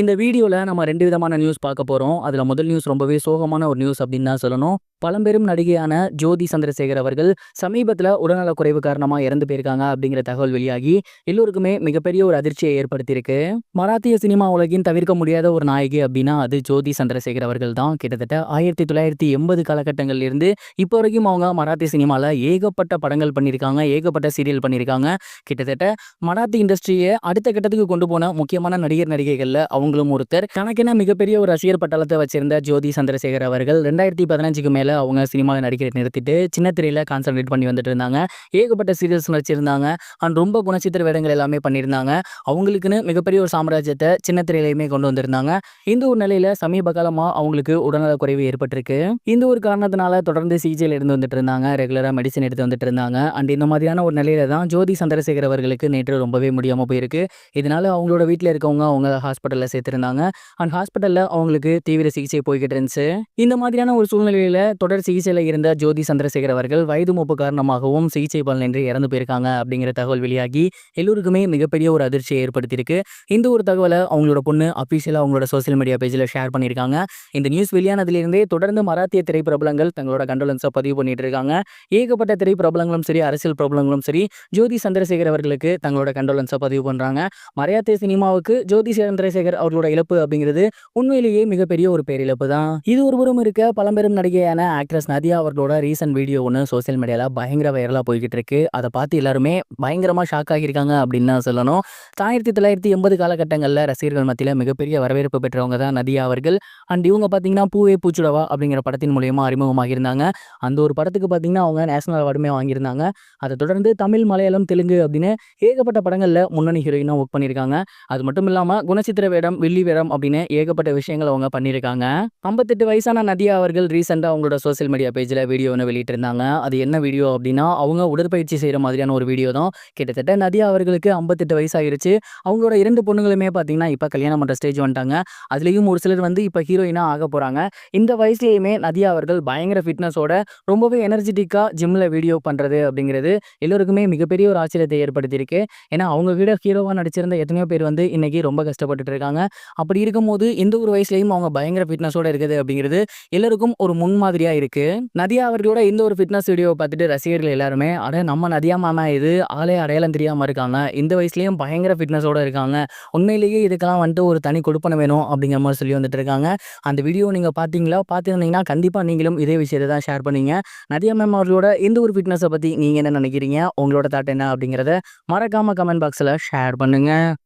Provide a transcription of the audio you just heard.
இந்த வீடியோல நம்ம ரெண்டு விதமான நியூஸ் பார்க்க போறோம். அதுல முதல் நியூஸ் ரொம்பவே சோகமான ஒரு நியூஸ் அப்படின்னு தான் சொல்லணும். பழம்பெரும் நடிகையான ஜோதி சந்திரசேகர் அவர்கள் சமீபத்துல உடல்நலக்குறைவு காரணமா இறந்து போயிருக்காங்க அப்படிங்கிற தகவல் வெளியாகி எல்லோருக்குமே மிகப்பெரிய ஒரு அதிர்ச்சியை ஏற்படுத்தியிருக்கு. மராத்திய சினிமா உலகின் தவிர்க்க முடியாத ஒரு நாயகி அப்படின்னா அது ஜோதி சந்திரசேகர் அவர்கள் தான். கிட்டத்தட்ட 1980 காலகட்டங்கள்ல இருந்து இப்போ வரைக்கும் அவங்க மராத்தி சினிமால ஏகப்பட்ட படங்கள் பண்ணியிருக்காங்க. ஏகப்பட்ட சீரியல் பண்ணியிருக்காங்க. கிட்டத்தட்ட மராத்தி இண்டஸ்ட்ரியை அடுத்த கட்டத்துக்கு கொண்டு போன முக்கியமான நடிகர், நடிகைகள்ல அவங்களும் ஒருத்தர். தனக்கென மிகப்பெரிய ஒரு ரசிகர் பட்டாளத்தை வச்சிருந்த ஜோதி சந்திரசேகர் அவர்கள் 2015க்கு மேல அவங்க சினிமாவில் நடிக்கிற நிறுத்திட்டு சின்ன திரையில கான்சன்ட்ரேட் பண்ணி வந்துட்டு இருந்தாங்க. ஏகப்பட்ட சீரியல்ஸ் நடிச்சிருந்தாங்க. அண்ட் ரொம்ப குணச்சித்திர வேடங்கள் எல்லாமே பண்ணியிருந்தாங்க. அவங்களுக்குன்னு மிகப்பெரிய ஒரு சாம்ராஜ்யத்தை சின்ன திரையிலையுமே கொண்டு வந்திருந்தாங்க. இந்த ஒரு நிலையில சமீப காலமா அவங்களுக்கு உடல்நலக் குறைவு ஏற்பட்டிருக்கு. இந்த ஒரு காரணத்தினால தொடர்ந்து சிகிச்சையில் இருந்து வந்துட்டு இருந்தாங்க. ரெகுலரா மெடிசன் எடுத்து வந்துட்டு இருந்தாங்க. அண்ட் இந்த மாதிரியான ஒரு நிலையில தான் ஜோதி சந்திரசேகர் அவர்களுக்கு நேற்று ரொம்பவே முடியாம போயிருக்கு. இதனால அவங்களோட வீட்டில் இருக்கவங்க அவங்க ஹாஸ்பிட்டலில் சேர்த்திருந்தாங்க. அண்ட் ஹாஸ்பிட்டலில் அவங்களுக்கு தீவிர சிகிச்சை போய்கிட்டு இருந்துச்சு. இந்த மாதிரியான ஒரு சூழ்நிலையில் தொடர் சிகிச்சையில் இருந்த ஜோதி சந்திரசேகர் அவர்கள் வயது மூப்பு காரணமாகவும் சிகிச்சை பலனின்றி இறந்து போயிருக்காங்க அப்படிங்கிற தகவல் வெளியாகி எல்லோருக்குமே மிகப்பெரிய ஒரு அதிர்ச்சியை ஏற்படுத்தியிருக்கு. இந்த ஒரு தகவலை அவங்களோட பொண்ணு அஃபீஷியலாக அவங்களோட சோசியல் மீடியா பேஜில் ஷேர் பண்ணியிருக்காங்க. இந்த நியூஸ் வெளியானதுலேருந்தே தொடர்ந்து மராத்திய திரைப்பிரபலங்கள் தங்களோட கண்டோலன்ஸை பதிவு பண்ணிட்டு இருக்காங்க. ஏகப்பட்ட திரைப்பிரபலங்களும் சரி, அரசியல் பிரபலங்களும் சரி ஜோதி சந்திரசேகர் அவர்களுக்கு தங்களோட கண்டோலன்ஸை பதிவு பண்ணுறாங்க மராத்திய சினிமாவுக்கு ஜோதி சந்திரசேகர் அவர்களோட இழப்பு அப்படிங்கிறது உண்மையிலேயே மிகப்பெரிய ஒரு பேரிழப்பு தான். இது ஒருபுறம் இருக்க பழம்பெரும் நடிகையான ஆக்ட்ரஸ் நதியா அவர்களோட ரீசன்ட் வீடியோ ஒன்று சோசியல் மீடியால பயங்கர வைரலாக போய்கிட்டு இருக்கு. அதை பார்த்து எல்லாருமே பயங்கரமா ஷாக் ஆகியிருக்காங்க அப்படின்னு தான் சொல்லணும். ஆயிரத்தி தொள்ளாயிரத்தி எண்பது காலகட்டங்களில் ரசிகர்கள் மத்தியில் மிகப்பெரிய வரவேற்பு பெற்றவங்க தான் நதியா அவர்கள். அண்ட் இவங்க பார்த்தீங்கன்னா பூவே பூச்சுடவா அப்படிங்கிற படத்தின் மூலியமா அறிமுகமாகியிருந்தாங்க. அந்த ஒரு படத்துக்கு பார்த்தீங்கன்னா அவங்க நேஷனல் அவார்டுமே வாங்கியிருந்தாங்க. அதை தொடர்ந்து தமிழ், மலையாளம், தெலுங்கு அப்படின்னு ஏகப்பட்ட படங்களில் முன்னணி ஹீரோயினாக ஒர்க் பண்ணியிருக்காங்க. அது மட்டும் இல்லாமல் குணச்சித்திர வேடம், வில்லி வீரம் அப்படின்னு ஏகப்பட்ட விஷயங்கள் அவங்க பண்ணியிருக்காங்க. 58 வயசான நதியா அவர்கள் ரீசெண்டாக அவங்களோட சோசியல் மீடியா பேஜில் வீடியோ ஒன்று வெளியிட்டிருந்தாங்க. அது என்ன வீடியோ அப்படின்னா அவங்க உடற்பயிற்சி செய்கிற மாதிரியான ஒரு வீடியோ தான். கிட்டத்தட்ட நதியா அவர்களுக்கு 58 வயசாயிருச்சு. அவங்களோட இரண்டு பொண்ணுங்களுமே பார்த்தீங்கன்னா இப்போ கல்யாணம் பண்ணுற ஸ்டேஜ் வந்துட்டாங்க. அதுலேயும் ஒரு சிலர் வந்து இப்போ ஹீரோயினாக ஆக போகிறாங்க இந்த வயசுலேயுமே நதியா அவர்கள் பயங்கர ஃபிட்னஸோட ரொம்பவே எனர்ஜெட்டிக்காக ஜிம்மில் வீடியோ பண்ணுறது அப்படிங்கிறது எல்லோருக்குமே மிகப்பெரிய ஒரு ஆச்சரியத்தை ஏற்படுத்தியிருக்கு. ஏன்னா அவங்க கூட ஹீரோவாக நடிச்சிருந்த எத்தனையோ பேர் வந்து இன்றைக்கி ரொம்ப கஷ்டப்பட்டுட்டு இருக்காங்க. அப்படி இருக்கும்போது எந்த ஒரு வயசுலையும் அவங்க பயங்கர ஃபிட்னஸோட இருக்குது அப்படிங்கிறது எல்லாருக்கும் ஒரு முன்மாதிரியா இருக்கு. நதியா அவர்களோட இந்த ஒரு ஃபிட்னஸ் வீடியோவை பார்த்துட்டு ரசிகர்கள் எல்லாருமே அட நம்ம நதியா மாமா இது ஆளே அடையாளம் தெரியாம இருக்காங்க. இந்த வயசுலயும் பயங்கர ஃபிட்னஸோட இருக்காங்க. உண்மையிலேயே இதுக்கெல்லாம் வந்துட்டு ஒரு தனி கொடுப்பனை வேணும் அப்படிங்கிற மாதிரி சொல்லி வந்துட்டு இருக்காங்க. அந்த வீடியோ நீங்க பார்த்தீங்களா? பார்த்துருந்தீங்கன்னா கண்டிப்பா நீங்களும் இதே விஷயத்த தான் ஷேர் பண்ணுவீங்க. நதியா மேம் அவர்களோட இந்த ஒரு ஃபிட்னஸை பத்தி நீங்க என்ன நினைக்கிறீங்க? உங்களோட தாட் என்ன அப்படிங்கிறத மறக்காம கமெண்ட் பாக்ஸில் ஷேர் பண்ணுங்கள்